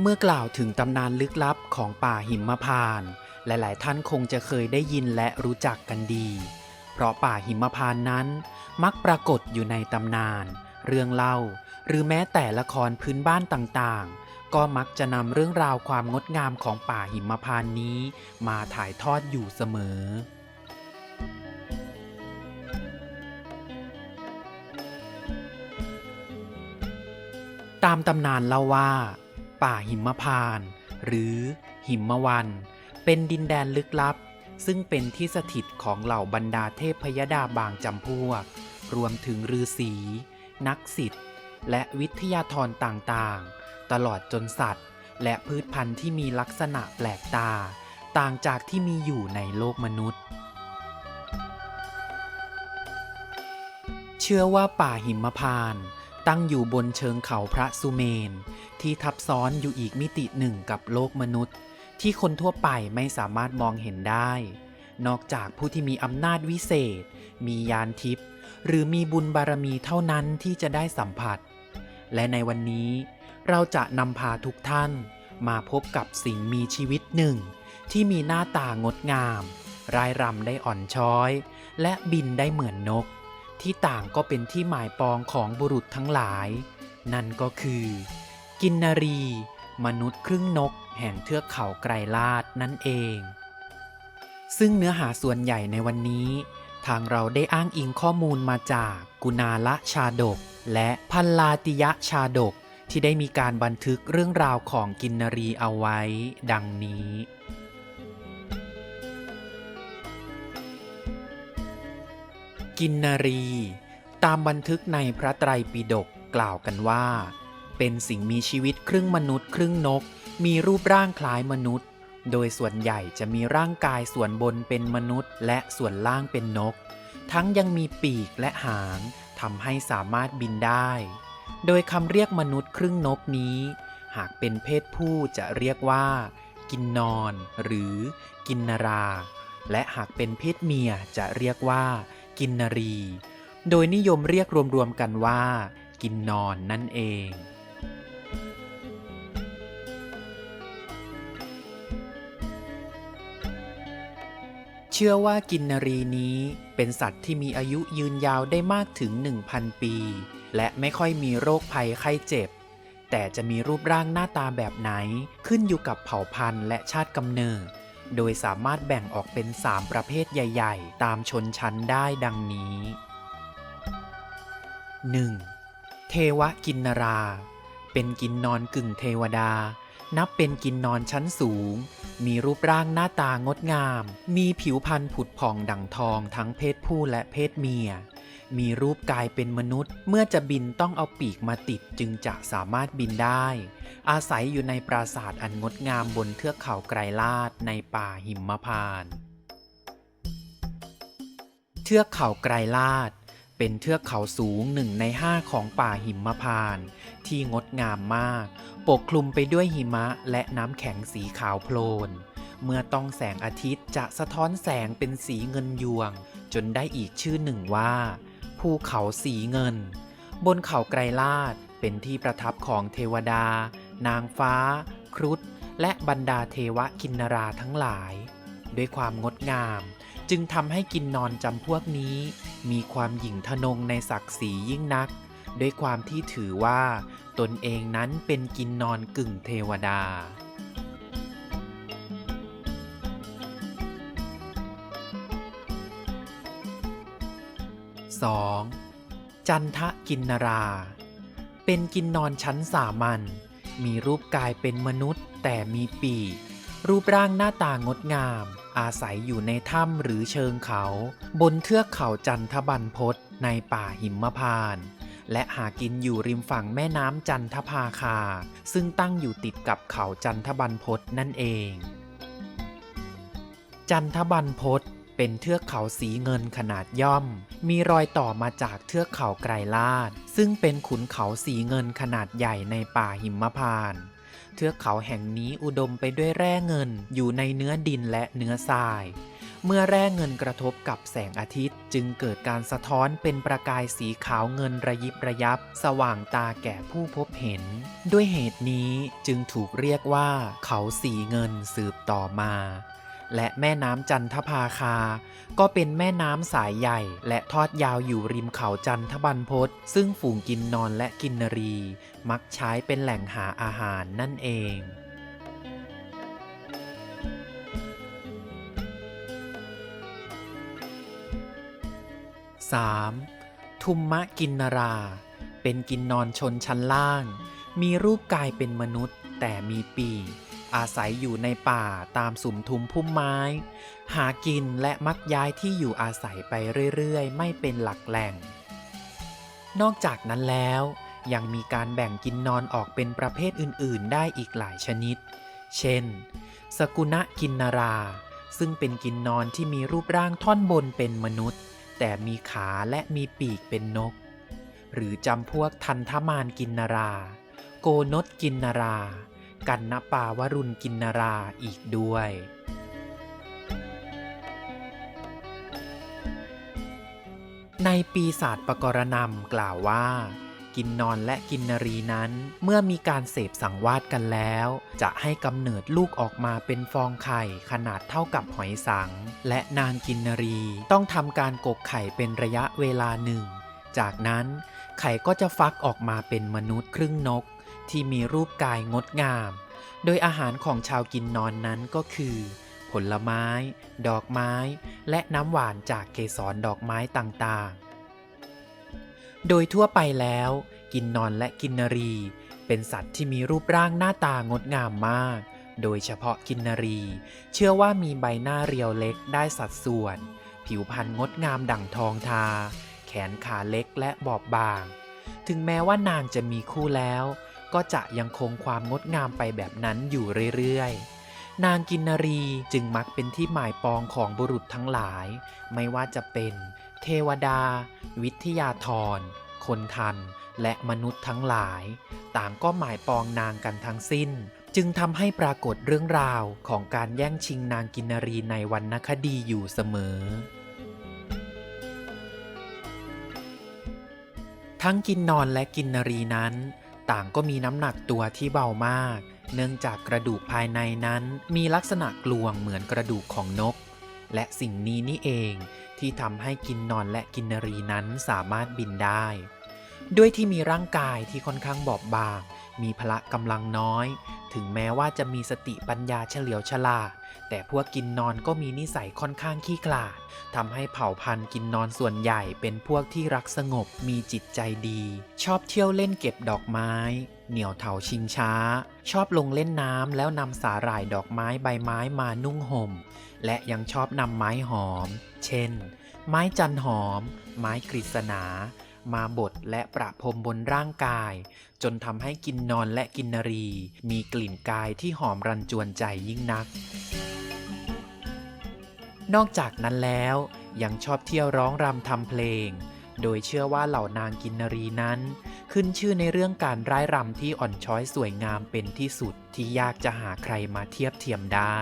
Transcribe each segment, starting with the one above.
เมื่อกล่าวถึงตำนานลึกลับของป่าหิมพานต์หลาย ๆ ท่านคงจะเคยได้ยินและรู้จักกันดี เพราะป่าหิมพานต์นั้น มักปรากฏอยู่ในตำนาน เรื่องเล่า หรือแม้แต่ละครพื้นบ้านต่าง ๆ ก็มักจะนำเรื่องราวความงดงามของป่าหิมพานต์นี้ มาถ่ายทอดอยู่เสมอ ตามตำนานเล่าว่า ป่าหิมพานต์หรือหิมวัน เป็นดินแดนลึกลับ ซึ่งเป็นที่สถิตของเหล่าบรรดาเทพพยดาบางจำพวก รวมถึงฤาษี นักศิษย์และวิทยาธรต่างๆ ตลอดจนสัตว์ และพืชพันธุ์ที่มีลักษณะแปลกตา ต่างจากที่มีอยู่ในโลกมนุษย์ เชื่อว่าป่าหิมพานต์ ตั้งอยู่บนเชิงเขาพระสุเมน ที่ทับซ้อนอยู่อีกมิติหนึ่งกับโลกมนุษย์ ที่คนทั่วไปไม่สามารถมองเห็นได้ นอกจากผู้ที่มีอำนาจวิเศษ มียานทิพย์หรือมีบุญบารมีเท่านั้นที่จะได้สัมผัส และในวันนี้เราจะนำพาทุกท่านมาพบกับสิ่งมีชีวิตหนึ่ง ที่มีหน้าตางดงาม รายรำได้อ่อนช้อย และบินได้เหมือนนก ที่ต่างก็เป็นที่หมายปองของบุรุษทั้งหลาย นั่นก็คือ กินนรี มนุษย์ครึ่งนกแห่งเทือกเขาไกรลาดนั่นเอง ซึ่งเนื้อหาส่วนใหญ่ในวันนี้ ทางเราได้อ้างอิงข้อมูลมาจากกุณาละชาดก และพันลาติยะชาดกที่ได้มีการบันทึกเรื่องราวของกินนรีเอาไว้ ดังนี้ กินนารี ตามบันทึกในพระไตรปิฎกกล่าวกันว่า เป็นสิ่งมีชีวิตครึ่งมนุษย์ครึ่งนก มีรูปร่างคล้ายมนุษย์ โดยส่วนใหญ่จะมีร่างกายส่วนบนเป็นมนุษย์ และส่วนล่างเป็นนก ทั้งยังมีปีกและหางทำให้สามารถบินได้ โดยคำเรียกมนุษย์ครึ่งนกนี้ หากเป็นเพศผู้จะเรียกว่า กินนอน หรือกินนรา และหากเป็นเพศเมียจะเรียกว่า กินนรี โดยนิยมเรียกรวมๆกันว่า กินนอนนั่นเอง เชื่อว่ากินนรีนี้เป็นสัตว์ที่มีอายุยืนยาวได้มากถึง 1,000 ปี และไม่ค่อยมีโรคภัยไข้เจ็บ แต่จะมีรูปร่างหน้าตาแบบไหนขึ้นอยู่กับเผ่าพันธุ์และชาติกำเนิด โดยสามารถแบ่งออกเป็น 3 ประเภทใหญ่ ๆ ตามชนชั้นได้ดังนี้ 1. เทวกินนรา เป็นกินนอนกึ่งเทวดา นับเป็นกินนอนชั้นสูง มีรูปร่างหน้าตางดงาม มีผิวพรรณผุดผ่องดั่งทองทั้งเพศผู้และเพศเมีย มีรูปกายเป็นมนุษย์ เมื่อจะบินต้องเอาปีกมาติดจึงจะสามารถบินได้ อาศัยอยู่ในปราสาทอันงดงามบนเทือกเขาไกรลาดในป่าหิมพานต์เทือกเขาไกรลาดเป็นเทือกเขาสูงหนึ่งในห้าของป่าหิมพานต์ที่งดงามมาก ปกคลุมไปด้วยหิมะและน้ำแข็งสีขาวโพลน เมื่อต้องแสงอาทิตย์จะสะท้อนแสงเป็นสีเงินยวง จนได้อีกชื่อหนึ่งว่า ภูเขาสีเงิน บนเขาไกรลาดเป็นที่ประทับของเทวดา นางฟ้า ครุฑและบรรดาเทวกินนราทั้งหลาย ด้วยความงดงามจึงทำให้กินนอนจำพวกนี้ มีความหยิ่งทะนงในศักดิ์ศรียิ่งนัก ด้วยความที่ถือว่า ตนเองนั้นเป็นกินนอนกึ่งเทวดา 2. จันทะกินนรา เป็นกินนอนชั้นสามัญมีรูปกายเป็นมนุษย์แต่มีปีก รูปร่างหน้าตางดงาม อาศัยอยู่ในถ้ำหรือเชิงเขา บนเทือกเขาจันทบันพศในป่าหิมพานต์และหากินอยู่ริมฝั่งแม่น้ำจันทภาคา ซึ่งตั้งอยู่ติดกับเขาจันทบันพศนั่นเอง จันทบันพศ เป็นเทือกเขาสีเงินขนาดย่อม มีรอยต่อมาจากเทือกเขาไกรลาด ซึ่งเป็นขุนเขาสีเงินขนาดใหญ่ในป่าหิมพานต์เทือกเขาแห่งนี้อุดมไปด้วยแร่เงินอยู่ในเนื้อดินและเนื้อทราย เมื่อแร่เงินกระทบกับแสงอาทิตย์ จึงเกิดการสะท้อนเป็นประกายสีขาวเงินระยิบระยับ สว่างตาแก่ผู้พบเห็น ด้วยเหตุนี้จึงถูกเรียกว่า เขาสีเงินสืบต่อมา และแม่น้ำจันทภาคา ก็เป็นแม่น้ำสายใหญ่ และทอดยาวอยู่ริมเขาจันทบันพศซึ่งฝูงกินนอนและกินนรี มักใช้เป็นแหล่งหาอาหารนั่นเอง 3. ทุมมะกินนรา เป็นกินนอนชนชั้นล่าง มีรูปกายเป็นมนุษย์แต่มีปีก อาศัยอยู่ในป่าตามสุมทุมพุ่มไม้ หากินและมักย้ายที่อยู่อาศัยไปเรื่อยๆ ไม่เป็นหลักแหล่ง นอกจากนั้นแล้ว ยังมีการแบ่งกินนอนออกเป็นประเภทอื่นๆ ได้อีกหลายชนิด เช่น สกุณะกินนารา ซึ่งเป็นกินนอนที่มีรูปร่างท่อนบนเป็นมนุษย์ แต่มีขาและมีปีกเป็นนก หรือจำพวกทันทมานกินนารา โกนดกินนารา กันนปาวรุณกินนาราอีกด้วย ในปีศาจปกรณำกล่าวว่า กินนอนและกินนรีนั้น เมื่อมีการเสพสังวาสกันแล้ว จะให้กำเนิดลูกออกมาเป็นฟองไข่ขนาดเท่ากับหอยสัง และนางกินนรีต้องทำการกกไข่เป็นระยะเวลาหนึ่ง จากนั้นไข่ก็จะฟักออกมาเป็นมนุษย์ครึ่งนก ที่มีรูปกายงดงาม โดยอาหารของชาวกินนอนนั้นก็คือ ผลไม้ ดอกไม้ และน้ำหวานจากเกสรดอกไม้ต่างๆ โดยทั่วไปแล้ว กินนอนและกินนรี เป็นสัตว์ที่มีรูปร่างหน้าตางดงามมาก โดยเฉพาะกินนรี เชื่อว่ามีใบหน้าเรียวเล็กได้สัดส่วน ผิวพรรณงดงามดั่งทองทา แขนขาเล็กและบอบบางถึงแม้ว่านางจะมีคู่แล้ว ก็จะยังคงความงดงามไปแบบนั้นอยู่เรื่อยๆ นางกินนรีจึงมักเป็นที่หมายปองของบุรุษทั้งหลาย ไม่ว่าจะเป็น เทวดา วิทยาธร คนทัน และมนุษย์ทั้งหลาย ต่างก็หมายปองนางกันทั้งสิ้น จึงทำให้ปรากฏเรื่องราวของการแย่งชิงนางกินนรีในวรรณคดีอยู่เสมอทั้งกินนอนและกินนรีนั้น ต่างก็มีน้ำหนักตัวที่เบามาก เนื่องจากกระดูกภายในนั้นมีลักษณะกลวงเหมือนกระดูกของนก และสิ่งนี้นี่เองที่ทำให้กินนอนและกินนรีนั้นสามารถบินได้ ด้วยที่มีร่างกายที่ค่อนข้างบอบบาง มีพละกำลังน้อย ถึงแม้ว่าจะมีสติปัญญาเฉลียวฉลาด แต่พวกกินนอนก็มีนิสัยค่อนข้างขี้ขลาดทำให้เผ่าพันธุ์กินนอนส่วนใหญ่เป็นพวกที่รักสงบมีจิตใจดี ชอบเที่ยวเล่นเก็บดอกไม้ เหนี่ยวเถาชิงช้า ชอบลงเล่นน้ำแล้วนำสาหร่ายดอกไม้ใบไม้มานุ่งห่ม และยังชอบนำไม้หอม เช่น ไม้จันหอม ไม้กฤษณา มาบดและประพรมบนร่างกาย จนทำให้กินนอนและกินนรี มีกลิ่นกายที่หอมรันจวนใจยิ่งนัก นอกจากนั้นแล้วยังชอบเที่ยวร้องรำทำเพลง โดยเชื่อว่าเหล่านางกินนรีนั้น ขึ้นชื่อในเรื่องการร่ายรำที่อ่อนช้อยสวยงามเป็นที่สุดที่ยากจะหาใครมาเทียบเทียมได้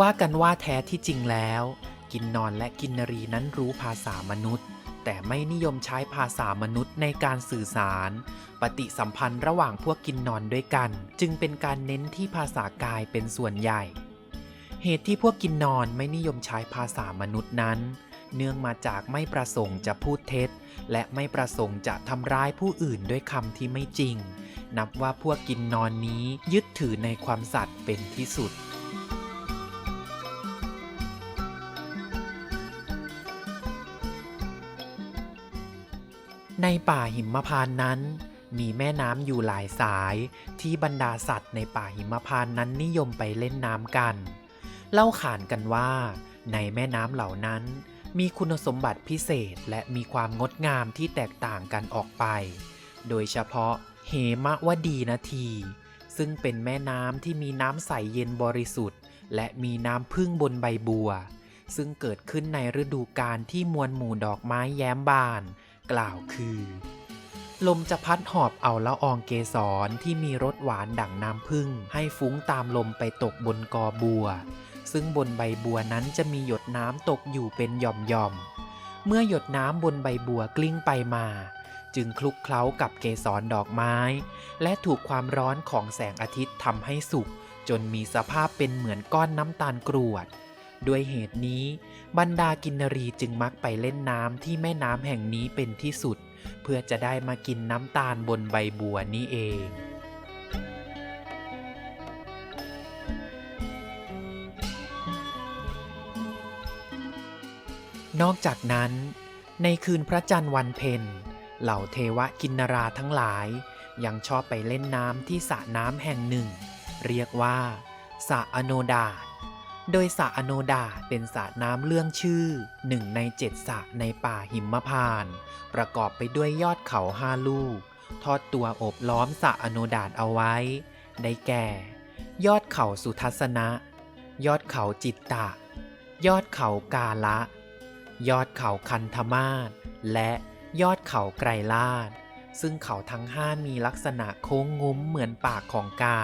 ว่ากันว่าแท้ที่จริงแล้ว กินนอนและกินนรีนั้นรู้ภาษามนุษย์ แต่ไม่นิยมใช้ภาษามนุษย์ในการสื่อสาร ปฏิสัมพันธ์ระหว่างพวกกินนอนด้วยกัน จึงเป็นการเน้นที่ภาษากายเป็นส่วนใหญ่ เหตุที่พวกกินนอนไม่นิยมใช้ภาษามนุษย์นั้น เนื่องมาจากไม่ประสงค์จะพูดเท็จ และไม่ประสงค์จะทำร้ายผู้อื่นด้วยคำที่ไม่จริง นับว่าพวกกินนอนนี้ยึดถือในความสัตย์เป็นที่สุด ในป่าหิมพานนั้น มีแม่น้ำอยู่หลายสายที่บรรดาสัตว์ในป่าหิมพานนั้นนิยมไปเล่นน้ำกัน เล่าขานกันว่า ในแม่น้ำเหล่านั้น มีคุณสมบัติพิเศษและมีความงดงามที่แตกต่างกันออกไป โดยเฉพาะเหมะวดีนาที ซึ่งเป็นแม่น้ำที่มีน้ำใสเย็นบริสุทธิ์ และมีน้ำพึ่งบนใบบัว ซึ่งเกิดขึ้นในฤดูกาลที่มวลหมู่ดอกไม้แย้มบาน กล่าวคือ ลมจะพัดหอบเอาละอองเกสรที่มีรสหวานดั่งน้ำผึ้งให้ฟุ้งตามลมไปตกบนกอบัว ซึ่งบนใบบัวนั้นจะมีหยดน้ำตกอยู่เป็นหย่อมๆ เมื่อหยดน้ำบนใบบัวกลิ้งไปมา จึงคลุกเคล้ากับเกสรดอกไม้ และถูกความร้อนของแสงอาทิตย์ทำให้สุกจนมีสภาพเป็นเหมือนก้อนน้ำตาลกรวด ด้วยเหตุนี้ บรรดากินนรีจึงมักไปเล่นน้ำที่แม่น้ำแห่งนี้เป็นที่สุด เพื่อจะได้มากินน้ำตาลบนใบบัวนี่เองนอกจากนั้น ในคืนพระจันทร์วันเพ็ญเหล่าเทวกินนราทั้งหลาย ยังชอบไปเล่นน้ำที่สระน้ำแห่งหนึ่ง เรียกว่าสระอโนดาต โดยสระอโนดาเป็นสระน้ำเรื่องชื่อหนึ่งในเจ็ดสระในป่าหิมพานต์ประกอบไปด้วยยอดเขาห้าลูก ทอดตัวโอบล้อมสระอโนดาเอาไว้ ได้แก่ ยอดเขาสุทัศนะ ยอดเขาจิตตะ ยอดเขากาละ ยอดเขาคันธมาศและยอดเขาไกรลาด ซึ่งเขาทั้งห้ามีลักษณะโค้งงุ้มเหมือนปากของกา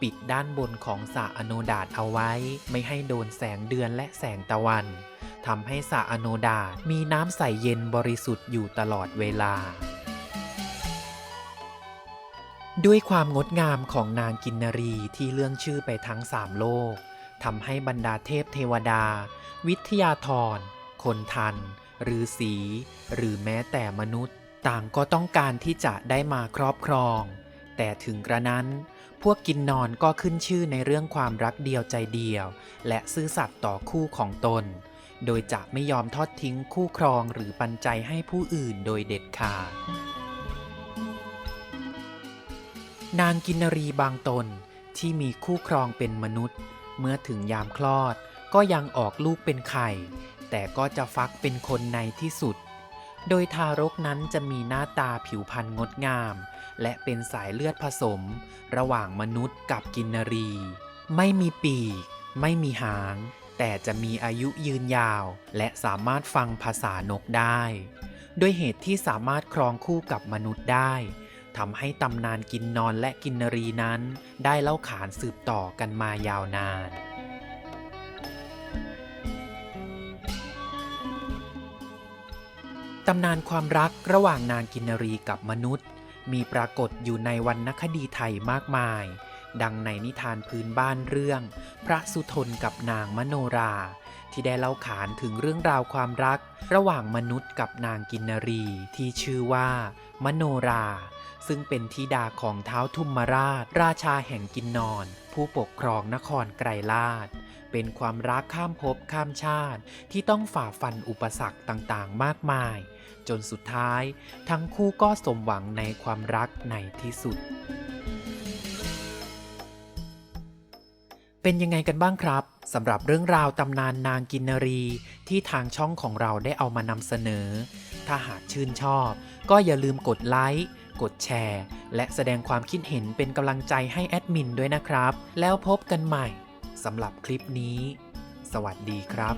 ปิดด้านบนของสระอโนดาตเอาไว้ ไม่ให้โดนแสงเดือนและแสงตะวันทำให้สระอโนดาตมีน้ำใสเย็นบริสุทธิ์อยู่ตลอดเวลา ด้วยความงดงามของนางกินนรีที่เรื่องชื่อไปทั้งสามโลกทำให้บรรดาเทพเทวดา วิทยาธรคนทัน หรือสี หรือแม้แต่มนุษย์ ต่างก็ต้องการที่จะได้มาครอบครอง แต่ถึงกระนั้น พวกกินนอนก็ขึ้นชื่อในเรื่องความรักเดียวใจเดียว และซื่อสัตย์ต่อคู่ของตน โดยจะไม่ยอมทอดทิ้งคู่ครองหรือปันใจให้ผู้อื่นโดยเด็ดขาด นางกินนรีบางตนที่มีคู่ครองเป็นมนุษย์ เมื่อถึงยามคลอดก็ยังออกลูกเป็นไข่ แต่ก็จะฟักเป็นคนในที่สุด โดยทารกนั้นจะมีหน้าตาผิวพรรณงดงาม และเป็นสายเลือดผสม ระหว่างมนุษย์กับกินนรี ไม่มีปีก ไม่มีหาง แต่จะมีอายุยืนยาว และสามารถฟังภาษานกได้ด้วยเหตุที่สามารถครองคู่กับมนุษย์ได้ทำให้ตำนานกินนอนและกินนรีนั้น ได้เล่าขานสืบต่อกันมายาวนาน ตำนานความรักระหว่างนางกินนรีกับมนุษย์ มีปรากฏอยู่ในวรรณคดีไทยมากมาย ดังในนิทานพื้นบ้านเรื่อง พระสุทนกับนางมโนรา ที่ได้เล่าขานถึงเรื่องราวความรัก ระหว่างมนุษย์กับนางกินนรีที่ชื่อว่า มโนรา ซึ่งเป็นธิดาของเท้าทุมราช ราชาแห่งกินนอน ผู้ปกครองนครไกรลาดเป็นความรักข้ามภพข้ามชาติ ที่ต้องฝ่าฟันอุปสรรคต่างๆ มากมาย จนสุดท้าย ทั้งคู่ก็สมหวังในความรักในที่สุด เป็นยังไงกันบ้างครับสำหรับเรื่องราวตำนานนางกินนรีที่ทางช่องของเราได้เอามานำเสนอ ถ้าหากชื่นชอบ ก็อย่าลืมกดไลค์ กดแชร์ และแสดงความคิดเห็นเป็นกำลังใจให้แอดมินด้วยนะครับ แล้วพบกันใหม่สำหรับคลิปนี้ สวัสดีครับ